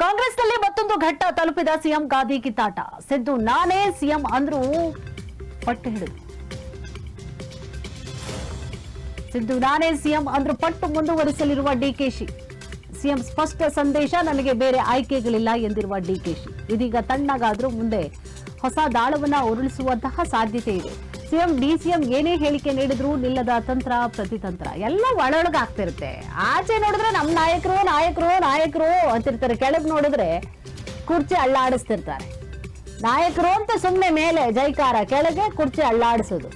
ಕಾಂಗ್ರೆಸ್ನಲ್ಲಿ ಮತ್ತೊಂದು ಘಟ್ಟ ತಲುಪಿದ ಸಿಎಂ ಗಾದಿ ಕಿತ್ತಾಟ. ಸಿದ್ದು ನಾನೇ ಸಿಎಂ ಅಂದ್ರು ಪಟ್ಟು ಹಿಡಿದು. ಸಿದ್ದು ನಾನೇ ಸಿಎಂ ಅಂದ್ರು ಪಟ್ಟು ಮುಂದುವರಿಸಲಿರುವ ಡಿಕೆಶಿ ಸಿಎಂ ಸ್ಪಷ್ಟ ಸಂದೇಶ ನನಗೆ ಬೇರೆ ಆಯ್ಕೆಗಳಿಲ್ಲ ಎಂದಿರುವ ಡಿಕೆಶಿ ಇದೀಗ ತಣ್ಣಗಾದ್ರೂ ಮುಂದೆ ಹೊಸ ದಾಳವನ್ನ ಉರುಳಿಸುವಂತಹ ಸಾಧ್ಯತೆ ಇದೆ. ಸಿಎಂ ಡಿ ಸಿಎಂ ಏನೇ ಹೇಳಿಕೆ ನೀಡಿದ್ರು ನಿಲ್ಲದ ತಂತ್ರ ಪ್ರತಿತಂತ್ರ. ಎಲ್ಲ ಒಳೊಳಗೆ ಆಗ್ತಿರುತ್ತೆ ಆಚೆ ನೋಡಿದ್ರೆ ನಮ್ಮ ನಾಯಕರು ನಾಯಕರು ನಾಯಕರು ಅಂತಿರ್ತಾರೆ. ಕೆಳಗೆ ನೋಡಿದ್ರೆ ಕುರ್ಚಿ ಅಳ್ಳಾಡಿಸ್ತಿರ್ತಾರೆ. ನಾಯಕರು ಅಂತ ಸುಮ್ಮನೆ ಮೇಲೆ ಜೈಕಾರ, ಕೆಳಗೆ ಕುರ್ಚಿ ಅಳ್ಳಾಡಿಸೋದು.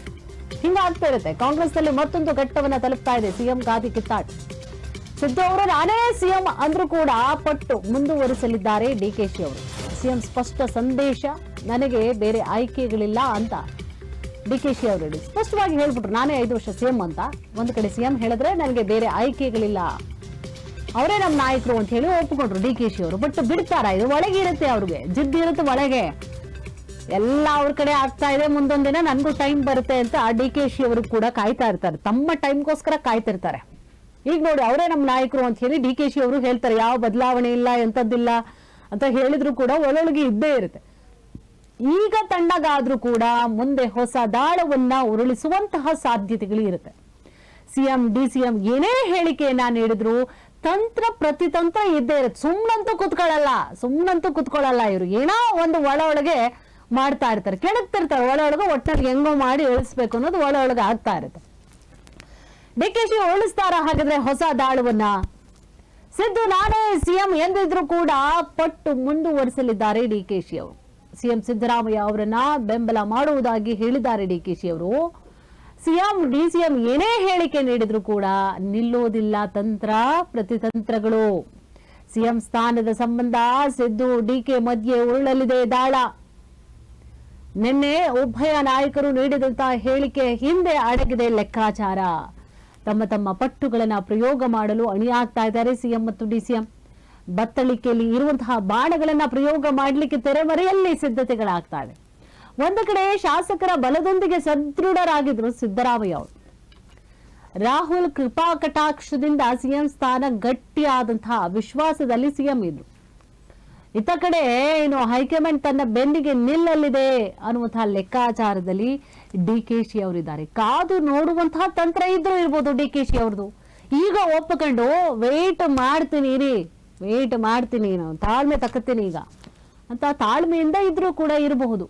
ಹಿಂಗಾಗ್ತಾ ಇರುತ್ತೆ ಕಾಂಗ್ರೆಸ್ನಲ್ಲಿ ಮತ್ತೊಂದು ಘಟ್ಟವನ್ನ ತಲುಪ್ತಾ ಇದೆ ಸಿಎಂ ಗಾದಿ ಕಿತ್ತಾಟ ಸಿದ್ದು ಅವರು, ನಾನೇ ಸಿಎಂ ಅಂದ್ರೂ ಕೂಡ ಪಟ್ಟು ಮುಂದುವರಿಸಲಿದ್ದಾರೆ ಡಿಕೆಶಿ ಅವರು. ಸಿಎಂ ಸ್ಪಷ್ಟ ಸಂದೇಶ, ನನಗೆ ಬೇರೆ ಆಯ್ಕೆಗಳಿಲ್ಲ ಅಂತ. ಡಿಕೆಶಿ ಅವರು ಹೇಳಿ ಸ್ಪಷ್ಟವಾಗಿ ಹೇಳ್ಬಿಟ್ರು, ನಾನೇ ಐದು ವರ್ಷ ಸಿಎಂ ಅಂತ. ಒಂದು ಕಡೆ ಸಿಎಂ ಹೇಳಿದ್ರೆ ನನಗೆ ಬೇರೆ ಆಯ್ಕೆಗಳಿಲ್ಲ. ಅವರೇ ನಮ್ಮ ನಾಯಕರು ಅಂತ ಹೇಳಿ ಒಪ್ಪಿಕೊಂಡ್ರು ಡಿ ಕೆ ಶಿ ಅವರು. ಬಟ್ ಬಿಡ್ತಾರ ಇದು? ಒಳಗೆ ಇರುತ್ತೆ ಅವ್ರಿಗೆ. ಜಿದ್ದು ಇರುತ್ತೆ ಒಳಗೆ. ಎಲ್ಲ ಅವ್ರ ಕಡೆ ಆಗ್ತಾ ಇದೆ. ಮುಂದೊಂದ್ ದಿನ ನನಗೂ ಟೈಮ್ ಬರುತ್ತೆ ಅಂತ ಡಿ ಕೆ ಶಿ ಅವರು ಕೂಡ ಕಾಯ್ತಾ ಇರ್ತಾರೆ. ತಮ್ಮ ಟೈಮ್ಗೋಸ್ಕರ ಕಾಯ್ತಿರ್ತಾರೆ ಈಗ ನೋಡಿ, ಅವರೇ ನಮ್ಮ ನಾಯಕರು ಅಂತ ಹೇಳಿ ಡಿ ಕೆ ಶಿ ಅವರು ಹೇಳ್ತಾರೆ, ಯಾವ ಬದಲಾವಣೆ ಇಲ್ಲ, ಎಂಥದ್ದಿಲ್ಲ ಅಂತ ಹೇಳಿದ್ರು ಕೂಡ ಒಳೊಳಗೆ ಇದ್ದೇ ಇರುತ್ತೆ. ಈಗ ತಣ್ಣಗಾದ್ರೂ ಕೂಡ ಮುಂದೆ ಹೊಸ ದಾಳವನ್ನ ಉರುಳಿಸುವಂತಹ ಸಾಧ್ಯತೆಗಳು ಇರುತ್ತೆ. ಸಿಎಂ, ಡಿಸಿಎಂ ಏನೇ ಹೇಳಿಕೆಯನ್ನ ನೀಡಿದ್ರು ತಂತ್ರ ಪ್ರತಿತಂತ್ರ ಇದ್ದೇ ಇರುತ್ತೆ. ಸುಮ್ಮನಂತೂ ಕುತ್ಕೊಳ್ಳಲ್ಲ. ಸುಮ್ಮನಂತೂ ಕುತ್ಕೊಳ್ಳಲ್ಲ ಇವರು. ಏನೋ ಒಂದು ಒಳ ಒಳಗೆ ಮಾಡ್ತಾ ಇರ್ತಾರೆ. ಕೆಡಕ್ತಿರ್ತಾರೆ ಒಳ ಒಳಗೆ ಒಟ್ಟಲ್ಲಿ ಹೆಂಗೋ ಮಾಡಿ ಇಳಿಸ್ಬೇಕು ಅನ್ನೋದು ಒಳ ಒಳಗೆ ಆಗ್ತಾ ಇರುತ್ತೆ. ಡಿ ಕೆ ಶಿ ಉಳಿಸ್ತಾರ ಹಾಗಾದ್ರೆ ಹೊಸ ದಾಳವನ್ನ? ಸಿದ್ದು ನಾನೇ ಸಿಎಂ ಎಂದಿದ್ರು ಕೂಡ ಪಟ್ಟು ಮುಂದುವರಿಸಲಿದ್ದಾರೆ ಡಿ ಕೆ ಶಿ ಅವರು. ಸಿಎಂ ಸಿದ್ದರಾಮಯ್ಯ ಅವರನ್ನ ಬೆಂಬಲ ಮಾಡುವುದಾಗಿ ಹೇಳಿದ್ದಾರೆ ಡಿಕೆಶಿ ಅವರು. ಸಿಎಂ ಡಿಸಿಎಂ ಏನೇ ಹೇಳಿಕೆ ನೀಡಿದ್ರು ಕೂಡ ನಿಲ್ಲೋದಿಲ್ಲ ತಂತ್ರ ಪ್ರತಿತಂತ್ರಗಳು. ಸಿಎಂ ಸ್ಥಾನದ ಸಂಬಂಧ ಸಿದ್ದು ಡಿಕೆ ಮಧ್ಯೆ ಉರುಳಲಿದೆ ದಾಳ. ನಿನ್ನೆ ಉಭಯ ನಾಯಕರು ನೀಡಿದಂತಹ ಹೇಳಿಕೆ ಹಿಂದೆ ಅಡಗಿದೆ ಲೆಕ್ಕಾಚಾರ. ತಮ್ಮ ತಮ್ಮ ಪಟ್ಟುಗಳನ್ನ ಪ್ರಯೋಗ ಮಾಡಲು ಅಣಿಯಾಗ್ತಾ ಇದ್ದಾರೆ ಸಿಎಂ ಮತ್ತು ಡಿಸಿಎಂ ಬತ್ತಳಿಕೆಯಲ್ಲಿ ಇರುವಂತಹ ಬಾಣಗಳನ್ನ ಪ್ರಯೋಗ ಮಾಡಲಿಕ್ಕೆ ತೆರೆಮರೆಯಲ್ಲಿ ಸಿದ್ಧತೆಗಳಾಗ್ತಾಳೆ ಒಂದು ಕಡೆ ಶಾಸಕರ ಬಲದೊಂದಿಗೆ ಸದೃಢರಾಗಿದ್ರು ಸಿದ್ದರಾಮಯ್ಯ ಅವರು. ರಾಹುಲ್ ಕೃಪಾ ಕಟಾಕ್ಷದಿಂದ ಸಿಎಂ ಸ್ಥಾನ ಗಟ್ಟಿಯಾದಂತಹ ವಿಶ್ವಾಸದಲ್ಲಿ ಸಿಎಂ ಇದ್ರು. ಇತ್ತ ಕಡೆ ಏನು ಹೈಕಮಾಂಡ್ ತನ್ನ ಬೆನ್ನಿಗೆ ನಿಲ್ಲಲಿದೆ ಅನ್ನುವಂತಹ ಲೆಕ್ಕಾಚಾರದಲ್ಲಿ ಡಿ ಕೆ ಶಿ ಅವರಿದ್ದಾರೆ. ಕಾದು ನೋಡುವಂತಹ ತಂತ್ರ ಇದ್ರೂ ಇರ್ಬೋದು ಡಿ ಕೆ ಶಿ ಅವ್ರದ್ದು. ಈಗ ಒಪ್ಪಿಕೊಂಡು ವೇಟ್ ಮಾಡ್ತೀನಿ ವೇಟ್ ಮಾಡ್ತೀನಿ ನಾನು. ತಾಳ್ಮೆ ತಕ್ಕತ್ತೀನಿ ಈಗ. ಅಂತ ತಾಳ್ಮೆಯಿಂದ ಇದ್ರೂ ಕೂಡ ಇರಬಹುದು.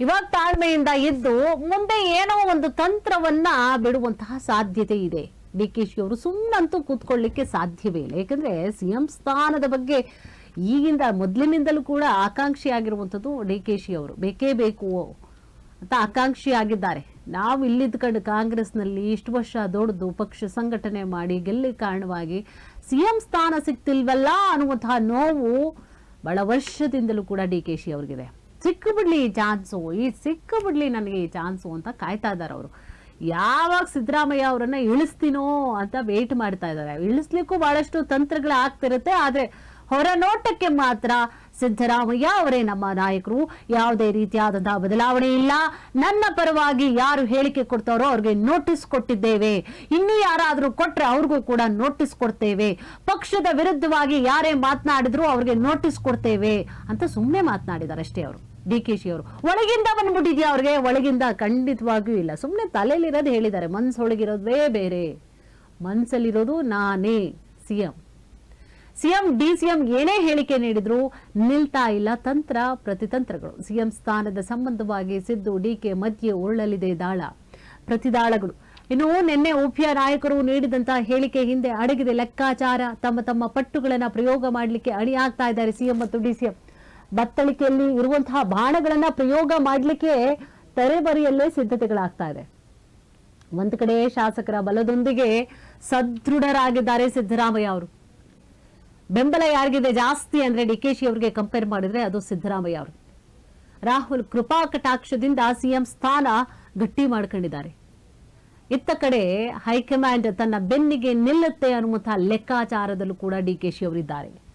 ಇವಾಗ ತಾಳ್ಮೆಯಿಂದ ಇದ್ದು ಮುಂದೆ ಏನೋ ಒಂದು ತಂತ್ರವನ್ನ ಬಿಡುವಂತಹ ಸಾಧ್ಯತೆ ಇದೆ. ಡಿ ಕೆ ಶಿ ಅವರು ಸುಮ್ಮನಂತೂ ಕೂತ್ಕೊಳ್ಳಿಕ್ಕೆ ಸಾಧ್ಯವೇ ಇಲ್ಲ. ಯಾಕಂದ್ರೆ ಸಿಎಂ ಸ್ಥಾನದ ಬಗ್ಗೆ ಈಗಿಂದ ಮೊದಲಿನಿಂದಲೂ ಕೂಡ ಆಕಾಂಕ್ಷಿ ಆಗಿರುವಂಥದ್ದು ಡಿ ಕೆ ಶಿ ಅವರು. ಬೇಕೇ ಬೇಕು ಅಂತ ಆಕಾಂಕ್ಷಿ ಆಗಿದ್ದಾರೆ. ನಾವು ಇಲ್ಲಿದ್ಕೊಂಡು ಕಾಂಗ್ರೆಸ್ನಲ್ಲಿ ಇಷ್ಟು ವರ್ಷ ದೊಡ್ಡದು ಪಕ್ಷ ಸಂಘಟನೆ ಮಾಡಿ ಗೆಲ್ಲಿ ಕಾರಣವಾಗಿ ಸಿಎಂ ಸ್ಥಾನ ಸಿಗ್ತಿಲ್ವಲ್ಲ ಅನ್ನುವಂತಹ ನೋವು ಬಹಳ ವರ್ಷದಿಂದಲೂ ಕೂಡ ಡಿ ಕೆ ಶಿ ಅವ್ರಿಗಿದೆ. ಸಿಕ್ಕು ಬಿಡ್ಲಿ ಈ ಚಾನ್ಸು. ಈ ಸಿಕ್ಕ ಬಿಡ್ಲಿ ನನಗೆ ಈ ಚಾನ್ಸು ಅಂತ ಕಾಯ್ತಾ ಇದ್ದಾರೆ ಅವರು. ಯಾವಾಗ ಸಿದ್ದರಾಮಯ್ಯ ಅವರನ್ನು ಇಳಿಸ್ತೀನೋ ಅಂತ ವೇಟ್ ಮಾಡ್ತಾ ಇದ್ದಾರೆ. ಇಳಿಸ್ಲಿಕ್ಕೂ ಬಹಳಷ್ಟು ತಂತ್ರಗಳು ಆಗ್ತಿರುತ್ತೆ, ಆದ್ರೆ ಹೊರನೋಟಕ್ಕೆ ಮಾತ್ರ ಸಿದ್ದರಾಮಯ್ಯ ಅವರೇ ನಮ್ಮ ನಾಯಕರು. ಯಾವುದೇ ರೀತಿಯಾದಂತಹ ಬದಲಾವಣೆ ಇಲ್ಲ. ನನ್ನ ಪರವಾಗಿ ಯಾರು ಹೇಳಿಕೆ ಕೊಡ್ತಾರೋ ಅವ್ರಿಗೆ ನೋಟಿಸ್ ಕೊಟ್ಟಿದ್ದೇವೆ. ಇನ್ನು ಯಾರಾದರೂ ಕೊಟ್ರೆ ಅವ್ರಿಗೂ ಕೂಡ ನೋಟಿಸ್ ಕೊಡ್ತೇವೆ. ಪಕ್ಷದ ವಿರುದ್ಧವಾಗಿ ಯಾರೇ ಮಾತನಾಡಿದ್ರು ಅವ್ರಿಗೆ ನೋಟಿಸ್ ಕೊಡ್ತೇವೆ ಅಂತ ಸುಮ್ಮನೆ ಮಾತನಾಡಿದ್ದಾರೆ ಅಷ್ಟೇ ಅವರು. ಡಿ ಕೆ ಶಿ ಅವರು. ಒಳಗಿಂದ ಬಂದ್ಬಿಟ್ಟಿದ್ಯಾ ಅವ್ರಿಗೆ? ಒಳಗಿಂದ ಖಂಡಿತವಾಗಿಯೂ ಇಲ್ಲ. ಸುಮ್ಮನೆ ತಲೆಯಲ್ಲಿರೋದು ಹೇಳಿದ್ದಾರೆ. ಮನ್ಸೊಳಗಿರೋದೇ ಬೇರೆ. ಮನ್ಸಲ್ಲಿರೋದು ನಾನೇ ಸಿಎಂ ಸಿಎಂ, ಡಿಸಿಎಂ ಏನೇ ಹೇಳಿಕೆ ನೀಡಿದ್ರು ನಿಲ್ತಾ ಇಲ್ಲ ತಂತ್ರ ಪ್ರತಿತಂತ್ರಗಳು. ಸಿಎಂ ಸ್ಥಾನದ ಸಂಬಂಧವಾಗಿ ಸಿದ್ದು, ಡಿಕೆ ಮಧ್ಯೆ ಉರುಳಲಿದೆ ದಾಳ. ಪ್ರತಿದಾಳಗಳು ಇನ್ನು ನಿನ್ನೆ ಉಭಯ ನಾಯಕರು ನೀಡಿದಂತಹ ಹೇಳಿಕೆ ಹಿಂದೆ ಅಡಗಿದೆ ಲೆಕ್ಕಾಚಾರ. ತಮ್ಮ ತಮ್ಮ ಪಟ್ಟುಗಳನ್ನ ಪ್ರಯೋಗ ಮಾಡಲಿಕ್ಕೆ ಅಣಿಯಾಗ್ತಾ ಇದ್ದಾರೆ ಸಿಎಂ ಮತ್ತು ಡಿಸಿಎಂ ಬತ್ತಳಿಕೆಯಲ್ಲಿ ಇರುವಂತಹ ಬಾಣಗಳನ್ನ ಪ್ರಯೋಗ ಮಾಡಲಿಕ್ಕೆ ತರೆಬರಿಯಲ್ಲೇ ಸಿದ್ಧತೆಗಳಾಗ್ತಾ ಇದೆ. ಒಂದು ಕಡೆ ಶಾಸಕರ ಬಲದೊಂದಿಗೆ ಸದೃಢರಾಗಿದ್ದಾರೆ ಸಿದ್ದರಾಮಯ್ಯ ಅವರು. ಬೆಂಬಲ ಯಾರಿಗಿದೆ ಜಾಸ್ತಿ ಅಂದ್ರೆ ಡಿ ಕೆ ಅವರಿಗೆ ಕಂಪೇರ್ ಮಾಡಿದ್ರೆ ಅದು ಸಿದ್ದರಾಮಯ್ಯ ಅವರು. ರಾಹುಲ್ ಕೃಪಾ ಕಟಾಕ್ಷದಿಂದ ಸಿಎಂ ಸ್ಥಾನ ಗಟ್ಟಿ ಮಾಡ್ಕೊಂಡಿದ್ದಾರೆ. ಇತ್ತ ಕಡೆ ಹೈಕಮಾಂಡ್ ತನ್ನ ಬೆನ್ನಿಗೆ ನಿಲ್ಲುತ್ತೆ ಅನ್ನುವಂತಹ ಲೆಕ್ಕಾಚಾರದಲ್ಲೂ ಕೂಡ ಡಿ ಕೆ ಶಿ ಅವರಿದ್ದಾರೆ.